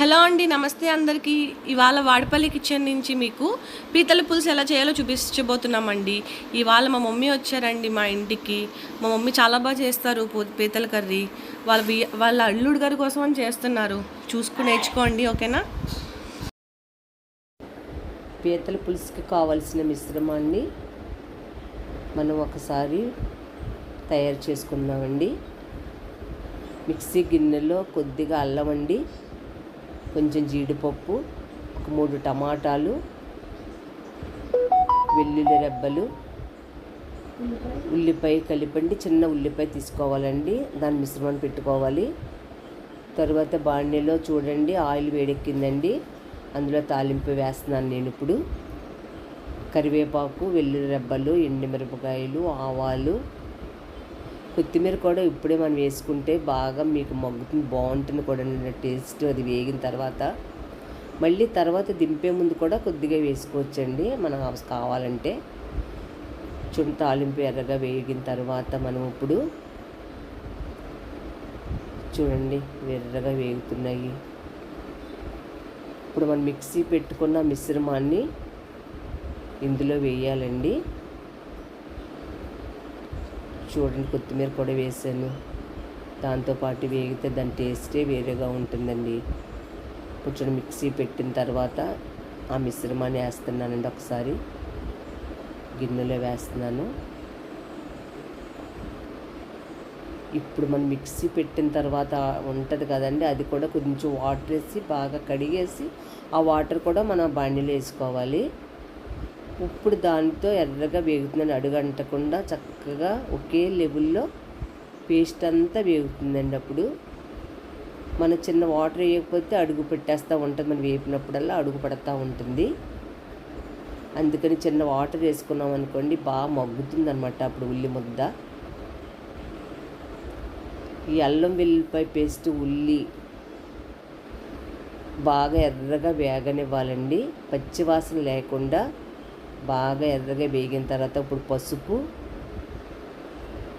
Hello అండి నమస్తే అందరికీ. ఇవాళ వాడపల్లి కిచెన్ నుంచి మీకు పీతల పులుసు ఎలా చేయాలో చూపించబోతున్నామండి. ఇవాళ మా మమ్మీ వచ్చారండి మా ఇంటికి. మా మమ్మీ చాలా బాగా చేస్తారు పూ- పీతల కర్రీ. వాళ్ళ వాళ్ళ అల్లుడు గారి కోసం అని చేస్తున్నారు. చూసుకుని నేర్చుకోండి ఓకేనా? పీతల పులుసుకి కావలసిన మిశ్రమాన్ని మనం ఒకసారి తయారు చేసుకుందామండి. మిక్సీ గిన్నెలో కొద్దిగా అల్లం అండి. కొంచెం జీడిపప్పు ఒక మూడు టమాటాలు వెల్లుల్లి రెబ్బలు ఉల్లిపాయ కలిపండి చిన్న ఉల్లిపాయ తీసుకోవాలండి. దాని మిశ్రమాన్ని పెట్టుకోవాలి. తర్వాత బాణీలో చూడండి ఆయిల్ వేడెక్కిందండి. అందులో తాలింపు వేస్తున్నాను నేను ఇప్పుడు. కరివేపాకు వెల్లుల్లి రెబ్బలు ఎండుమిరపకాయలు ఆవాలు కొత్తిమీర కూడా ఇప్పుడే మనం వేసుకుంటే బాగా మీకు మగ్గుతుంది బాగుంటుంది కూడా టేస్ట్ అది వేగిన తర్వాత. మళ్ళీ తర్వాత దింపే ముందు కూడా కొద్దిగా వేసుకోవచ్చండి. మనం కావాలంటే చుంట తాలింపు ఎర్రగా వేగిన తర్వాత మనం ఇప్పుడు చూడండి ఎర్రగా వేగుతున్నాయి. ఇప్పుడు మనం మిక్సీ పెట్టుకున్న మిశ్రమాన్ని ఇందులో వేయాలండి. చూడండి కొత్తిమీర కూడా వేసాను. దాంతోపాటు వేగితే దాని టేస్టే వేరేగా ఉంటుందండి. కొంచెం మిక్సీ పెట్టిన తర్వాత ఆ మిశ్రమాన్ని వేస్తున్నానండి ఒకసారి. గిన్నెలో వేస్తున్నాను. ఇప్పుడు మనం మిక్సీ పెట్టిన తర్వాత ఉంటుంది కదండి అది కూడా కొంచెం వాటర్ వేసి బాగా కడిగేసి ఆ వాటర్ కూడా మనం బండిలో వేసుకోవాలి. ఇప్పుడు దాంతో ఎర్రగా వేగుతుందని అడుగంటకుండా చక్కగా ఒకే లెవెల్లో పేస్ట్ అంతా వేగుతుందండి అప్పుడు. మన చిన్న వాటర్ వేయకపోతే అడుగు పెట్టేస్తూ ఉంటుంది. మనం వేపినప్పుడల్లా అడుగు పడతా ఉంటుంది. అందుకని చిన్న వాటర్ వేసుకున్నాం అనుకోండి బాగా మగ్గుతుంది అనమాట అప్పుడు ఉల్లి ముద్ద. ఈ అల్లం వెల్లిపాయ పేస్ట్ ఉల్లి బాగా ఎర్రగా వేగనివ్వాలండి. పచ్చివాసన లేకుండా బాగా ఎర్రగా వేగిన తర్వాత ఇప్పుడు పసుపు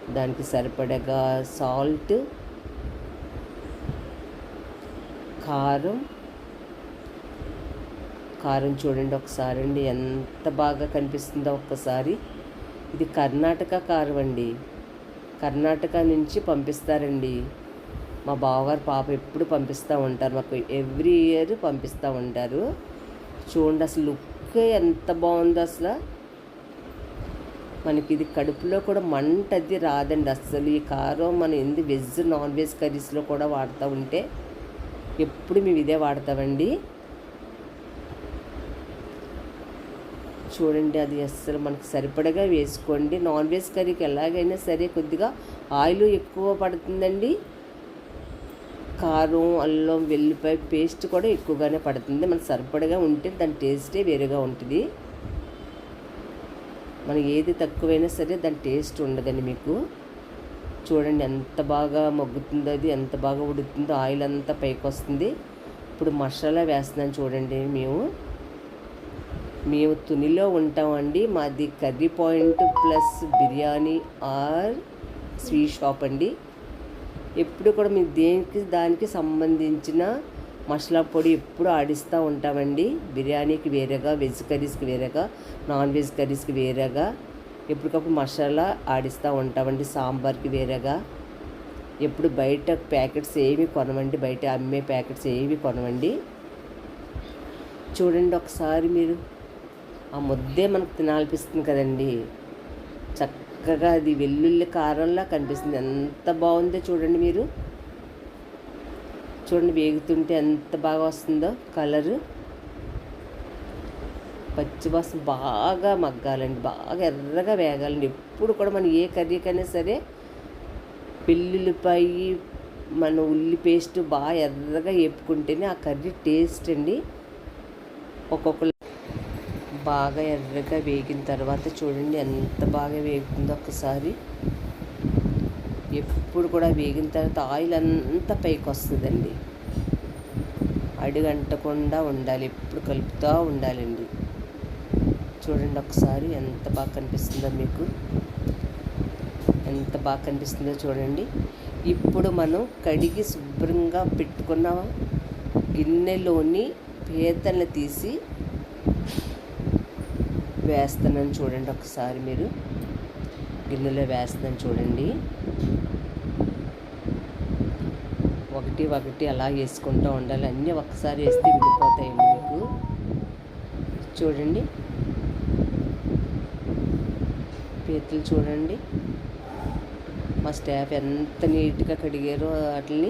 దానికి సరిపడగా సాల్ట్ కారం. కారం చూడండి ఒకసారి అండి ఎంత బాగా కనిపిస్తుందో ఒక్కసారి. ఇది కర్ణాటక కారం అండి. కర్ణాటక నుంచి పంపిస్తారండి. మా బావగారు పాప ఎప్పుడు పంపిస్తూ ఉంటారు మాకు ఎవ్రీ ఇయర్ పంపిస్తూ ఉంటారు. చూడండి అసలు లుక్ ఎంత బాగుందో అసలు. మనకి ఇది కడుపులో కూడా మంట అది రాదండి అస్సలు. ఈ కారం మనం ఎందు వెజ్ నాన్ వెజ్ కర్రీస్లో కూడా వాడుతూ ఉంటే ఎప్పుడు మేము ఇదే వాడతామండి. చూడండి అది అస్సలు మనకు సరిపడగా వేసుకోండి. నాన్ వెజ్ కర్రీకి ఎలాగైనా సరే కొద్దిగా ఆయిల్ ఎక్కువ పడుతుందండి. కారం అల్లం వెల్లిపాయ పేస్ట్ కూడా ఎక్కువగానే పడుతుంది. మనకు సరిపడగా ఉంటే దాని టేస్టే వేరుగా ఉంటుంది. మనం ఏది తక్కువైనా సరే దాని టేస్ట్ ఉండదండి మీకు. చూడండి ఎంత బాగా మగ్గుతుందో అది ఎంత బాగా ఉడుతుందో ఆయిల్ అంతా పైకి వస్తుంది. ఇప్పుడు మసాలా వేస్తున్నాను చూడండి మేము. మేము తునిలో ఉంటామండి. మాది curry point plus biryani or sweet shop అండి. ఎప్పుడు కూడా మీ దేనికి దానికి సంబంధించిన మసాలా పొడి ఎప్పుడు ఆడిస్తూ ఉంటామండి. బిర్యానీకి వేరేగా వెజ్ కర్రీస్కి వేరేగా నాన్ వెజ్ కర్రీస్కి వేరేగా ఎప్పటికప్పుడు మసాలా ఆడిస్తూ ఉంటామండి. సాంబార్కి వేరేగా. ఎప్పుడు బయట ప్యాకెట్స్ ఏమి కొనవండి బయట అమ్మే ప్యాకెట్స్ ఏవి కొనవండి చూడండి ఒకసారి మీరు. ఆ ముద్దే మనకు తినాలనిపిస్తుంది కదండి. చక్క చక్కగా అది వెల్లుల్లి కారంలా కనిపిస్తుంది. ఎంత బాగుందో చూడండి మీరు. చూడండి వేగుతుంటే ఎంత బాగా వస్తుందో కలరు. పచ్చివాసన బాగా మగ్గాలండి. బాగా ఎర్రగా వేగాలండి. ఎప్పుడు కూడా మనం ఏ కర్రీకైనా సరే వెల్లుల్లిపాయి మన ఉల్లి పేస్ట్ బాగా ఎర్రగా వేపుకుంటేనే ఆ కర్రీ టేస్ట్ అండి. ఒక్కొక్క బాగా ఎర్రగా వేగిన తర్వాత చూడండి ఎంత బాగా వేగుతుందో ఒకసారి ఎప్పుడు కూడా వేగిన తర్వాత ఆయిల్ అంతా పైకి వస్తుందండి. అడుగంటకుండా ఉండాలి ఎప్పుడు కలుపుతూ ఉండాలండి. చూడండి ఒకసారి ఎంత బాగా కనిపిస్తుందో మీకు. ఎంత బాగా కనిపిస్తుందో చూడండి. ఇప్పుడు మనం కడిగి శుభ్రంగా పెట్టుకున్న గిన్నెలోని పీతల్ని తీసి వేస్తున్నాను చూడండి ఒకసారి మీరు. గిన్నెలో వేస్తున్నాను చూడండి. ఒకటి ఒకటి అలా వేసుకుంటూ ఉండాలి. అన్నీ ఒకసారి వేస్తే విడిపోతాయండి మీకు. చూడండి. పీతలు చూడండి. మా స్టాఫ్ ఎంత నీట్గా కడిగారో వాటిని.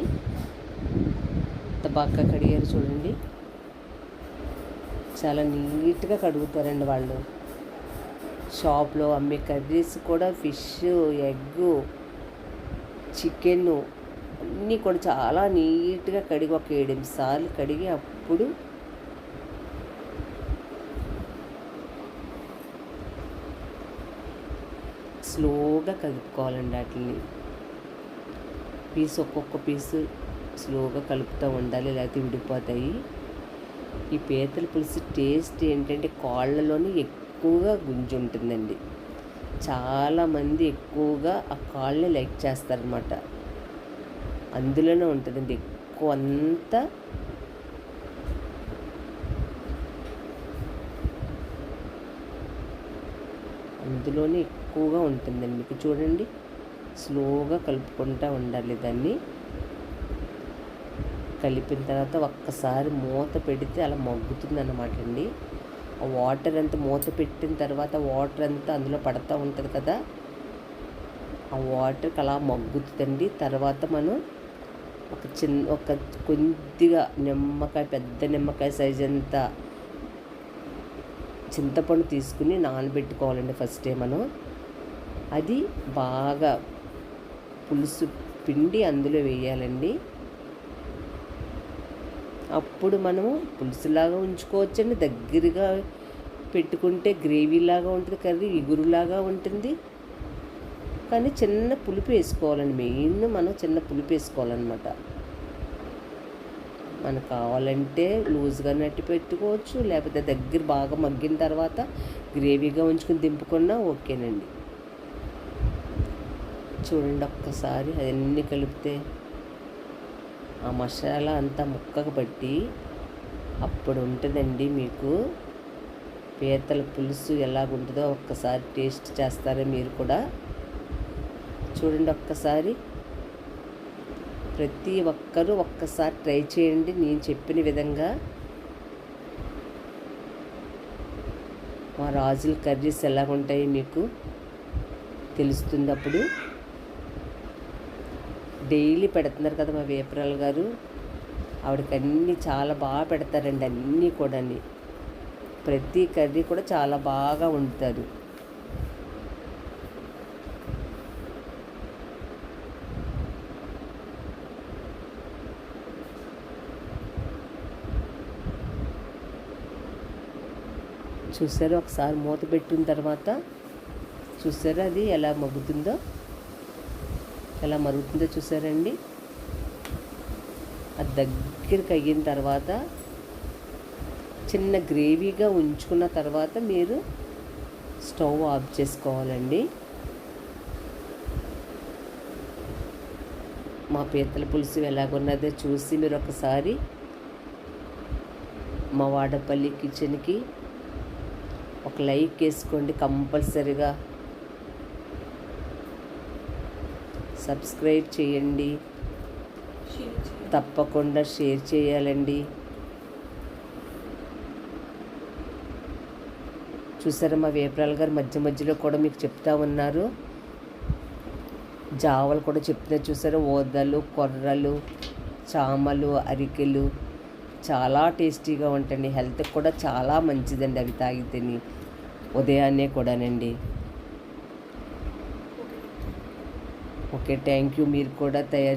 ఎంత బాగా కడిగారు చూడండి. చాలా నీట్గా కడుగుతారండి వాళ్ళు. షాప్లో అమ్మే కర్రీస్ కూడా ఫిష్ ఎగ్ చికెన్ అన్నీ కూడా చాలా నీట్గా కడిగి ఒక ఏడెనిమిది సార్లు కడిగి అప్పుడు స్లోగా కలుపుకోవాలండి వాటిని. పీస్ ఒక్కొక్క పీసు స్లోగా కలుపుతూ ఉండాలి లేకపోతే విడిపోతాయి. ఈ పీతల పులుసు టేస్ట్ ఏంటంటే కాళ్ళలోనే ఎక్కువగా గుంజు ఉంటుందండి చాలామంది ఎక్కువగా ఆ కాళ్ళని లైక్ చేస్తారనమాట అందులోనే ఉంటుందండి. ఎక్కువ అంతా అందులోనే ఎక్కువగా ఉంటుందండి. మీకు చూడండి. స్లోగా కలుపుకుంటూ ఉండాలి దాన్ని. కలిపిన తర్వాత ఒక్కసారి మూత పెడితే అలా మగ్గుతుంది అన్నమాట అండి. వాటర్ అంతా మూత పెట్టిన తర్వాత వాటర్ అంతా అందులో పడతా ఉంటుంది కదా ఆ వాటర్కి అలా మగ్గుతుందండి. తర్వాత మనం ఒక చిన్న ఒక కొద్దిగా నిమ్మకాయ పెద్ద నిమ్మకాయ సైజ్ అంతా చింతపండు తీసుకుని నానబెట్టుకోవాలండి ఫస్ట్ మనం. అది బాగా పులుసు పిండి అందులో వేయాలండి. అప్పుడు మనము పులుసులాగా ఉంచుకోవచ్చండి. దగ్గరగా పెట్టుకుంటే గ్రేవీలాగా ఉంటుంది కర్రీ ఇగురులాగా ఉంటుంది. కానీ చిన్న పులుపు వేసుకోవాలండి. మెయిన్ మనం చిన్న పులుపు వేసుకోవాలన్నమాట. మనకు కావాలంటే లూజ్గా నట్టి పెట్టుకోవచ్చు. లేకపోతే దగ్గర బాగా మగ్గిన తర్వాత గ్రేవీగా ఉంచుకుని దింపుకున్నా ఓకేనండి. చూడండి ఒక్కసారి అవన్నీ కలిపితే ఆ మసాలా అంతా ముక్కకు పట్టి అప్పుడు ఉంటుందండి మీకు. పీతల పులుసు ఎలాగుంటుందో ఒక్కసారి టేస్ట్ చేస్తారో మీరు కూడా? చూడండి ఒక్కసారి. ప్రతి ఒక్కరూ ఒక్కసారి ట్రై చేయండి నేను చెప్పిన విధంగా. మా రాజుల కర్రీస్ ఎలాగుంటాయి మీకు తెలుస్తుంది అప్పుడు. డైలీ పెడుతున్నారు కదా మా వేపరాలు గారు. ఆవిడకి అన్నీ చాలా బాగా పెడతారండి అన్నీ కూడా ప్రతి కర్రీ కూడా చాలా బాగా వండుతారు. చూసారు? ఒకసారి మూత పెట్టిన తర్వాత చూసారు అది ఎలా మగ్గుతుందో? ఎలా మరుగుతుందో చూసారండి? అది దగ్గరికి అయిన తర్వాత చిన్న గ్రేవీగా ఉంచుకున్న తర్వాత మీరు స్టవ్ ఆఫ్ చేసుకోవాలండి. మా పీతల పులుసు ఎలాగున్నదో చూసి మీరు ఒకసారి మా వాడపల్లి కిచెన్కి ఒక లైక్ వేసుకోండి కంపల్సరిగా. సబ్స్క్రైబ్ చేయండి. తప్పకుండా షేర్ చేయాలండి. చూసారా మా వేపరాల గారు మధ్య మధ్యలో కూడా మీకు చెప్తా ఉన్నారు. జావలు కూడా చెప్తున్నారు చూసారా ఓదలు కొర్రలు చామలు అరికెలు. చాలా టేస్టీగా ఉంటాయండి. హెల్త్కి కూడా చాలా మంచిదండి అవి తాగితేని. ఉదయాన్నే కూడానండి. ఓకే థ్యాంక్ యూ మీరు కూడా తయారు